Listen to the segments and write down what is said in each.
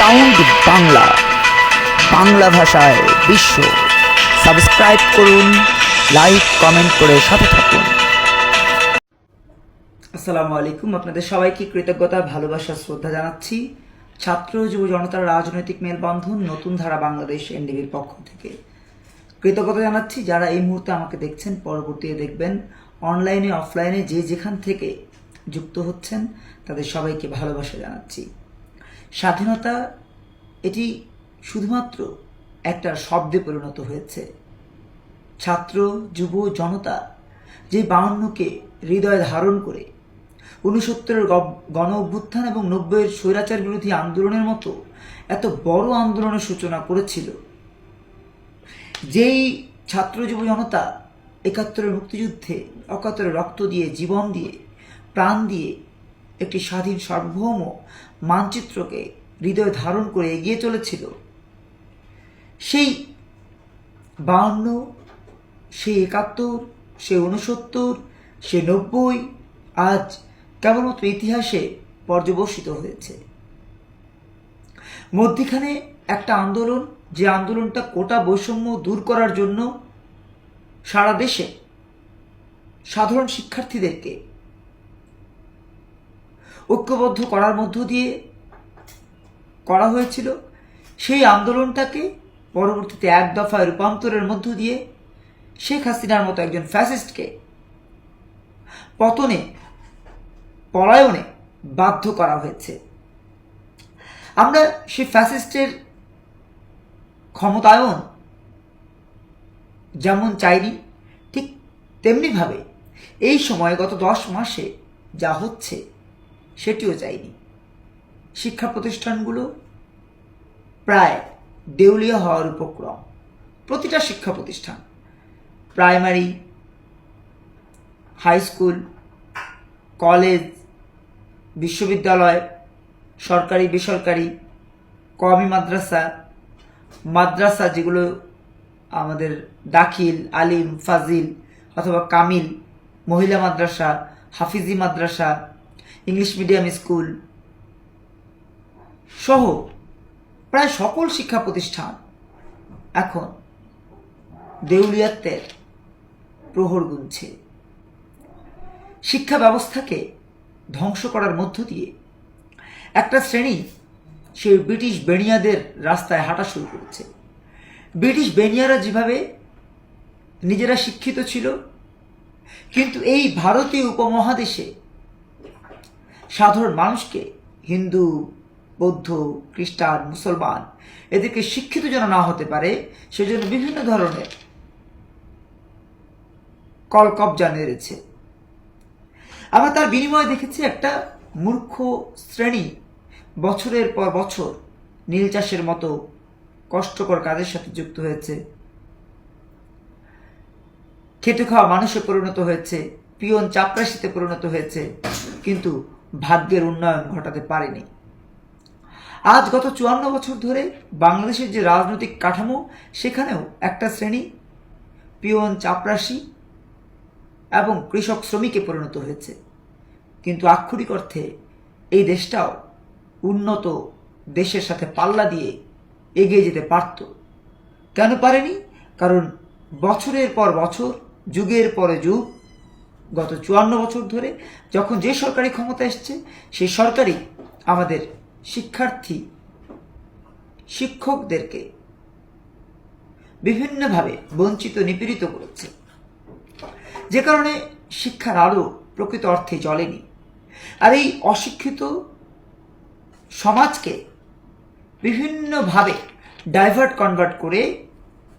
Sound Bangla Bangla ভাষায় বিশ্ব. Subscribe করুন লাইক কমেন্ট করে সাথে থাকুন। আসসালামু আলাইকুম। আপনাদের সবাইকে কৃতজ্ঞতা, ভালোবাসা, শ্রদ্ধা জানাচ্ছি। ছাত্র যুব জনতার রাজনৈতিক মেলবন্ধন নতুন ধারা বাংলাদেশ এনডিবির পক্ষ থেকে। কৃতজ্ঞতা জানাচ্ছি যারা এই মুহূর্তে আমাকে দেখছেন, পরবর্তীতে দেখবেন। অনলাইনে, অফলাইনে যে যেখান থেকে যুক্ত হচ্ছেন, তাদের সবাইকে ভালোবাসা জানাচ্ছি। স্বাধীনতা এটি শুধুমাত্র একটা শব্দে পরিণত হয়েছে। ছাত্র, যুব, জনতা যে বাউন্নকে হৃদয় ধারণ করে উনসত্তরের গণ অভ্যুত্থান এবং নব্বইয়ের স্বৈরাচার বিরোধী আন্দোলনের মতো এত বড় আন্দোলনের সূচনা করেছিল। যেই ছাত্র, যুব, জনতা একাত্তরের মুক্তিযুদ্ধে অকাতরে রক্ত দিয়ে, জীবন দিয়ে, প্রাণ দিয়ে একটি স্বাধীন সার্বভৌম মানচিত্রকে হৃদয় ধারণ করে এগিয়ে চলেছিল। সেই বাউন্ন, সেই একাত্তর, সে উনসত্তর সে নব্বই আজ কেবলমাত্র ইতিহাসে পর্যবসিত হয়েছে। মধ্যিখানে একটা আন্দোলন, যে আন্দোলনটা কোটা বৈষম্য দূর করার জন্য সারা দেশে সাধারণ শিক্ষার্থীদেরকে ঐক্যবদ্ধ করার মধ্য দিয়ে করা হয়েছিল। সেই আন্দোলনটাকে পরবর্তীতে এক দফায় রূপান্তরের মধ্য দিয়ে শেখ হাসিনার মতো একজন ফ্যাসিস্টকে পতনে, পলায়নে বাধ্য করা হয়েছে। আমরা সেই ফ্যাসিস্টের ক্ষমতায়ন যেমন চাইনি, ঠিক তেমনিভাবে এই সময়ে গত দশ মাসে যা হচ্ছে সেটিও চাইনি শিক্ষা প্রতিষ্ঠানগুলো প্রায় দেউলিয়া হওয়ার উপক্রম। প্রতিটা শিক্ষা প্রতিষ্ঠান, প্রাইমারি, হাই স্কুল, কলেজ, বিশ্ববিদ্যালয়, সরকারি, বেসরকারি, কমি মাদ্রাসা মাদ্রাসা যেগুলো আমাদের দাখিল, আলিম, ফাজিল অথবা কামিল, মহিলা মাদ্রাসা, হাফিজি মাদ্রাসা ইংলিশ মিডিয়াম স্কুল সহ প্রায় সকল শিক্ষা প্রতিষ্ঠান এখন দেউলিয়াত্বের প্রহর গুনছে। শিক্ষা ব্যবস্থাকে ধ্বংস করার মধ্য দিয়ে একটা শ্রেণি সেই ব্রিটিশ বেনিয়াদের রাস্তায় হাঁটা শুরু করেছে। ব্রিটিশ বেনিয়ারা যেভাবে নিজেরা শিক্ষিত ছিল, কিন্তু এই ভারতীয় উপমহাদেশে সাধারণ মানুষকে, হিন্দু, বৌদ্ধ, খ্রিস্টান, মুসলমান, এদেরকে শিক্ষিত যেন না হতে পারে, সেজন্য বিভিন্ন ধরনের কলকবজা নেড়েছে আমরা তার বিনিময়ে দেখেছি একটা মূর্খ শ্রেণি বছরের পর বছর নীল চাষের মতো কষ্টকর কাজের সাথে যুক্ত হয়েছে। খেটে খাওয়া মানুষে পরিণত হয়েছে, পিয়ন চাপরাশিতে পরিণত হয়েছে, কিন্তু ভাগ্যের উন্নয়ন ঘটাতে পারেনি। আজ গত চুয়ান্ন বছর ধরে বাংলাদেশের যে রাজনৈতিক কাঠামো, সেখানেও একটা শ্রেণি পিয়ন চাপরাশি এবং কৃষক শ্রমিকে পরিণত হয়েছে। কিন্তু আক্ষরিক অর্থে এই দেশটাও উন্নত দেশের সাথে পাল্লা দিয়ে এগিয়ে যেতে পারত। কেন পারেনি? কারণ বছরের পর বছর, যুগের পরে যুগ গত চুয়ান্ন বছর ধরে যখন যে সরকারি ক্ষমতা এসছে সেই সরকারই আমাদের শিক্ষার্থী, শিক্ষকদেরকে বিভিন্নভাবে বঞ্চিত, নিপীড়িত করেছে। যে কারণে শিক্ষার আলো প্রকৃত অর্থে চলেনি আর এই অশিক্ষিত সমাজকে বিভিন্নভাবে ডাইভার্ট কনভার্ট করে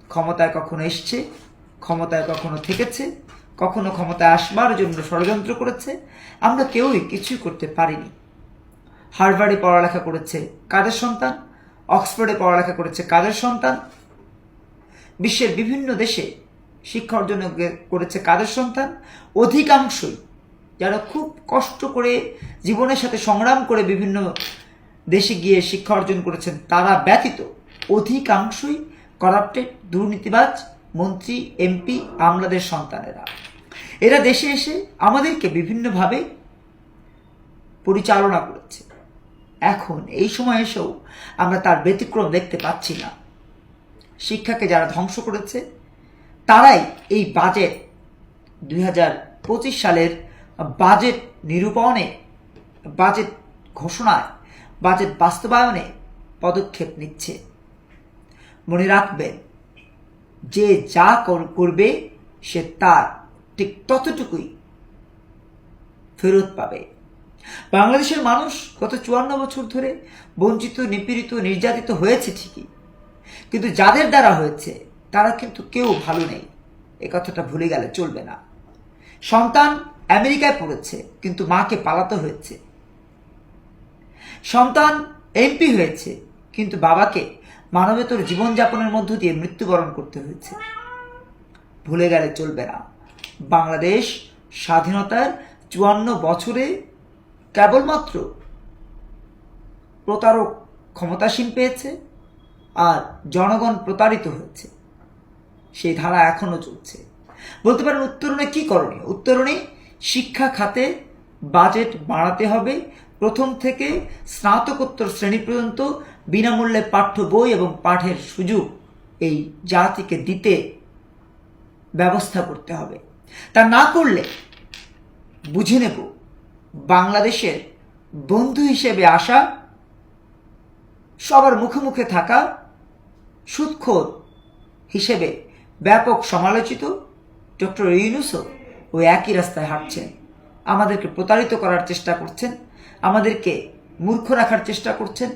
ক্ষমতায় কখনো এসছে, ক্ষমতায় কখনো থেকেছে। কখনো ক্ষমতায় আসবার জন্য ষড়যন্ত্র করেছে, আমরা কেউই কিছুই করতে পারিনি। হার্ভার্ডে পড়ালেখা করেছে কাদের সন্তান? অক্সফোর্ডে পড়ালেখা করেছে কাদের সন্তান? বিশ্বের বিভিন্ন দেশে শিক্ষা অর্জন করেছে কাদের সন্তান? অধিকাংশই যারা খুব কষ্ট করে জীবনের সাথে সংগ্রাম করে বিভিন্ন দেশে গিয়ে শিক্ষা অর্জন করেছেন, তারা ব্যতীত অধিকাংশই করাপ্টেড, দুর্নীতিবাজ মন্ত্রী, এমপি, আমলাদের সন্তানেরা। এরা দেশে এসে আমাদেরকে বিভিন্নভাবে পরিচালনা করেছে। এখন এই সময় এসেও আমরা তার ব্যতিক্রম দেখতে পাচ্ছি না। শিক্ষাকে যারা ধ্বংস করেছে, তারাই এই বাজেট দুই সালের বাজেট নিরূপণে, বাজেট ঘোষণায়, বাজেট বাস্তবায়নে পদক্ষেপ নিচ্ছে। মনে রাখবেন যে যা কর- করবে সে তার। ঠিক ততটুকুই ফেরত পাবে। বাংলাদেশের মানুষ গত চুয়ান্ন বছর ধরে বঞ্চিত, নিপীড়িত, নির্যাতিত হয়েছে ঠিকই। কিন্তু যাদের দ্বারা হয়েছে, তারা কিন্তু কেউ ভালো নেই। এ কথাটা ভুলে গেলে চলবে না। সন্তান আমেরিকায় পড়েছে, কিন্তু মাকে পালাতে হয়েছে। সন্তান এমপি হয়েছে, কিন্তু বাবাকে মানবেতর জীবনযাপনের মধ্য দিয়ে মৃত্যুবরণ করতে হয়েছে। ভুলে গেলে চলবে না। বাংলাদেশ স্বাধীনতার চুয়ান্ন বছরে কেবলমাত্র প্রতারক ক্ষমতাসীন পেয়েছে আর জনগণ প্রতারিত হয়েছে। সেই ধারা এখনও চলছে। বলতে পারেন উত্তরণে কি করণীয়? উত্তরণে শিক্ষা খাতে বাজেট বাড়াতে হবে। প্রথম থেকে স্নাতকোত্তর শ্রেণি পর্যন্ত বিনামূল্যে পাঠ্য বই এবং পাঠের সুযোগ এই জাতিকে দিতে ব্যবস্থা করতে হবে। তা না করলে বুঝে নেব বাংলাদেশের বন্ধু হিসেবে আসা, সবার মুখে মুখে থাকা, সুৎখোর হিসেবে ব্যাপক সমালোচিত ডক্টর ইউনুসও ওই একই রাস্তায় হাঁটছেন। আমাদেরকে প্রতারিত করার চেষ্টা করছেন। আমাদেরকে মূর্খ রাখার চেষ্টা করছেন,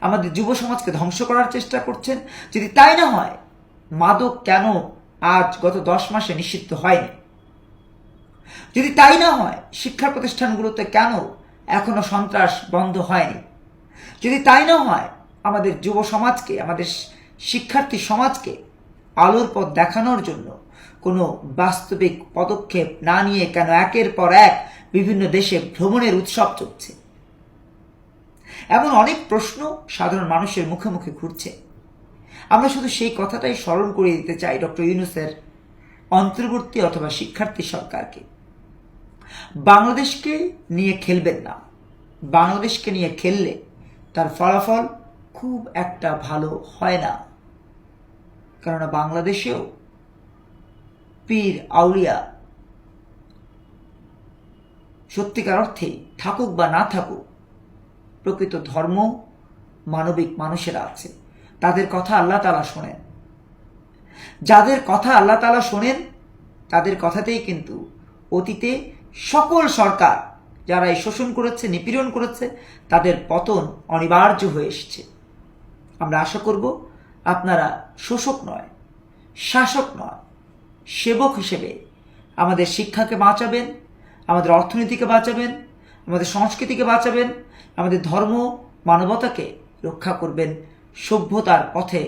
আমাদের যুব সমাজকে ধ্বংস করার চেষ্টা করছেন, যদি তাই না হয়, মাদক কেন আজ গত দশ মাসে নিষিদ্ধ হয়নি? যদি তাই না হয়, শিক্ষা প্রতিষ্ঠানগুলোতে কেন এখনও সন্ত্রাস বন্ধ হয়নি? যদি তাই না হয়, আমাদের যুব সমাজকে, আমাদের শিক্ষার্থী সমাজকে আলোর পথ দেখানোর জন্য কোনো বাস্তবিক পদক্ষেপ না নিয়ে কেন একের পর এক বিভিন্ন দেশে ভ্রমণের উৎসব চলছে? এমন অনেক প্রশ্ন সাধারণ মানুষের মুখে মুখে ঘুরছে। আমরা শুধু সেই কথাটাই স্মরণ করিয়ে দিতে চাই ডক্টর ইউনুসের অন্তর্বর্তী অথবা শিক্ষার্থী সরকারকে। বাংলাদেশকে নিয়ে খেলবেন না। বাংলাদেশকে নিয়ে খেললে তার ফলাফল খুব একটা ভালো হয় না। কেননা বাংলাদেশেও পীর আউলিয়া সত্যিকার অর্থে থাকুক বা না থাকুক প্রকৃত ধর্ম মানবিক মানুষেরা আছে। তাদের কথা আল্লাহ তালা শোনেন। যাদের কথা আল্লাহ তালা শোনেন, তাদের কথাতেই কিন্তু অতীতে সকল সরকার যারা এই শোষণ করেছে, নিপীড়ন করেছে, তাদের পতন অনিবার্য হয়ে এসেছে। আমরা আশা করব আপনারা শোষক নয়, শাসক নয়, সেবক হিসেবে আমাদের শিক্ষাকে বাঁচাবেন, আমাদের অর্থনীতিকে বাঁচাবেন আমাদের সংস্কৃতিকে বাঁচাবেন, আমাদের ধর্ম মানবতাকে রক্ষা করবেন, সভ্যতার পথে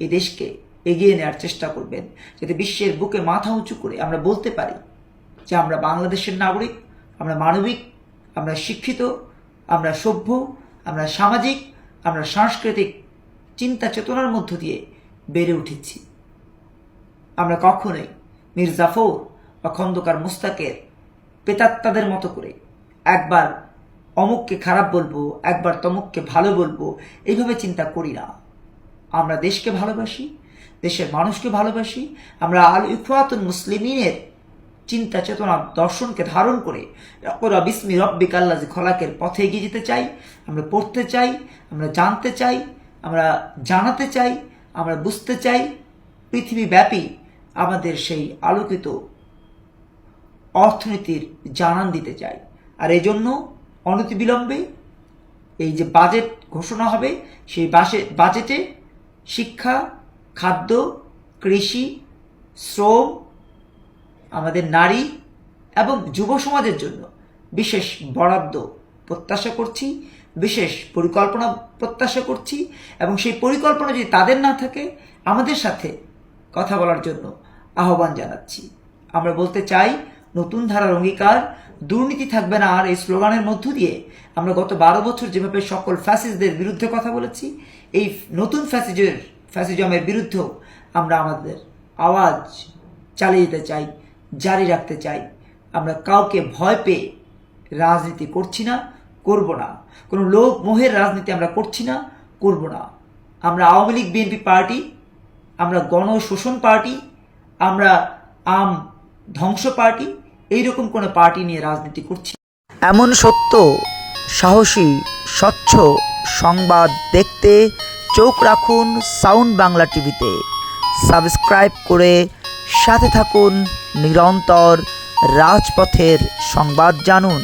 এই দেশকে এগিয়ে নেওয়ার চেষ্টা করবেন, যাতে বিশ্বের বুকে মাথা উঁচু করে আমরা বলতে পারি যে আমরা বাংলাদেশের নাগরিক, আমরা মানবিক, আমরা শিক্ষিত, আমরা সভ্য, আমরা সামাজিক, আমরা সাংস্কৃতিক চিন্তা চেতনার মধ্য দিয়ে বেড়ে উঠেছি। আমরা কখনোই মীর জাফর বা খন্দকার মুস্তাকের পেতাত্তাদের মতো করে একবার অমুককে খারাপ বলব, একবার তমুককে ভালো বলব, এইভাবে চিন্তা করি না। আমরা দেশকে ভালোবাসি, দেশের মানুষকে ভালোবাসি, আমরা আল ইফাতুল মুসলিমিনের চিন্তা চেতনা দর্শনকে ধারণ করে ওরা বিসমি রব্বিক আল্লাহ খলাকের পথে এগিয়ে যেতে চাই, আমরা পড়তে চাই, আমরা জানতে চাই, আমরা জানাতে চাই, আমরা বুঝতে চাই, পৃথিবীব্যাপী আমাদের সেই আলোকিত অর্থনীতির জানান দিতে চাই। আর এই জন্য অনতিবিলম্বে এই যে বাজেট ঘোষণা হবে, সেই বাসে- বাজেটে শিক্ষা, খাদ্য, কৃষি, শ্রম, আমাদের নারী এবং যুব সমাজের জন্য বিশেষ বরাদ্দ প্রত্যাশা করছি, বিশেষ পরিকল্পনা প্রত্যাশা করছি এবং সেই পরিকল্পনা যদি তাদের না থাকে, আমাদের সাথে কথা বলার জন্য আহ্বান জানাচ্ছি। আমরা বলতে চাই, নতুন ধারার অঙ্গীকার দুর্নীতি থাকবে না আর এই স্লোগানের মধ্য দিয়ে আমরা গত বারো বছর যেভাবে সকল ফ্যাসিস্টদের বিরুদ্ধে কথা বলেছি, এই নতুন ফ্যাসিজের ফ্যাসিজমের বিরুদ্ধেও আমরা আমাদের আওয়াজ চালিয়ে যেতে চাই, জারি রাখতে চাই। আমরা কাউকে ভয় পেয়ে রাজনীতি করছি না, করব না। কোনো লোভ মোহের রাজনীতি আমরা করছি না, করব না। আমরা আওয়ামী লীগ, বিএনপি পার্টি, আমরা গণশোষণ পার্টি, আমরা আম ধ্বংস পার্টি এইরকম কোনো পার্টি নিয়ে রাজনীতি করছি? এমন সত্য, সাহসী, স্বচ্ছ সংবাদ দেখতে চোখ রাখুন সাউন্ড বাংলা টিভিতে। সাবস্ক্রাইব করে সাথে থাকুন নিরন্তর রাজপথের সংবাদ জানুন।